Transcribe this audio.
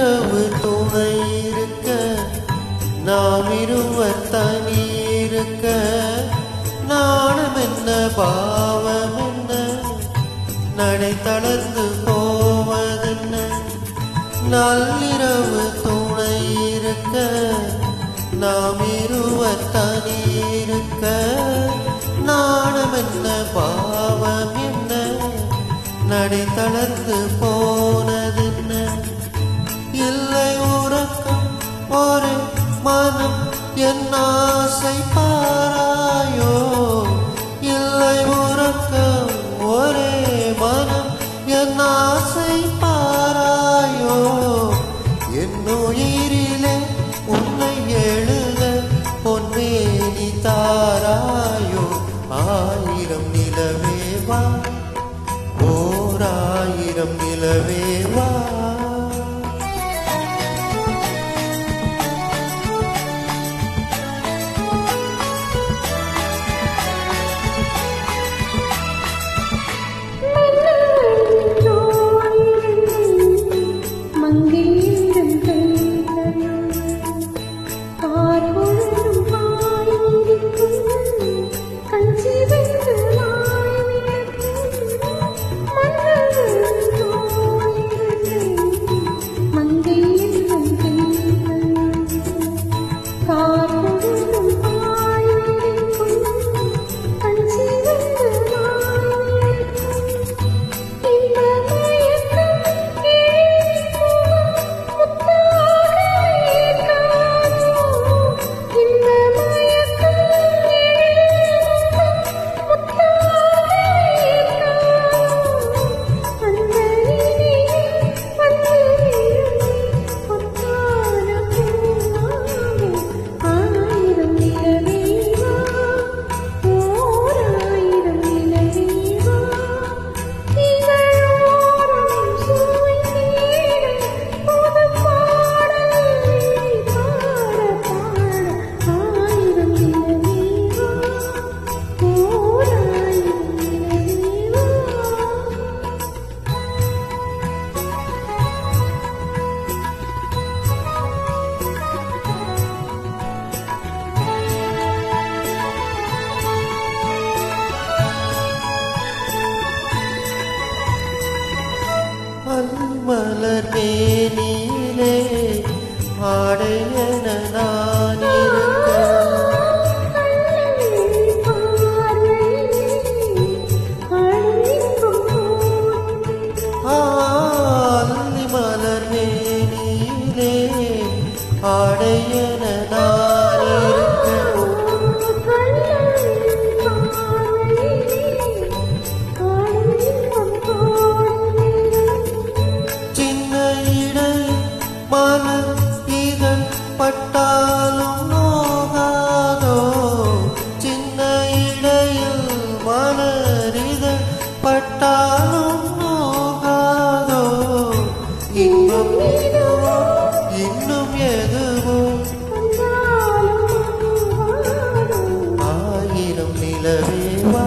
இரவு துணை இருக்க நாம் இருவர் தனி இருக்க. நாணம் என்ன பாவம் என்ன? நடை தளர்ந்து போவதென்ன? நள்ளிரவு துணை இருக்க நாம் இருவர் தனி இருக்க. நாணம் என்ன பாவம் என்ன? நடை தளர்ந்து போன மனம் என் ஆசை பாராயோ? இல்லை உறக்க ஒரே மனம் என் ஆசை பாராயோ? என் உயிரிலே உன்னை எழுத பொன்னேனி தாராயோ? ஆயிரம் நிலவேவா ஓராயிரம் நிலவேவா மலர் மேனிலே ஆடையன நான் இருக்க ஆல்லி மலர் மேனிலே ஆடையன பட்டாலும் நோகாதோ சின்ன இடையில் மலர் இதழ் பட்டாலும் நோகாதோ இன்னும் எதுவோ ஆயிரம் நிலவேவா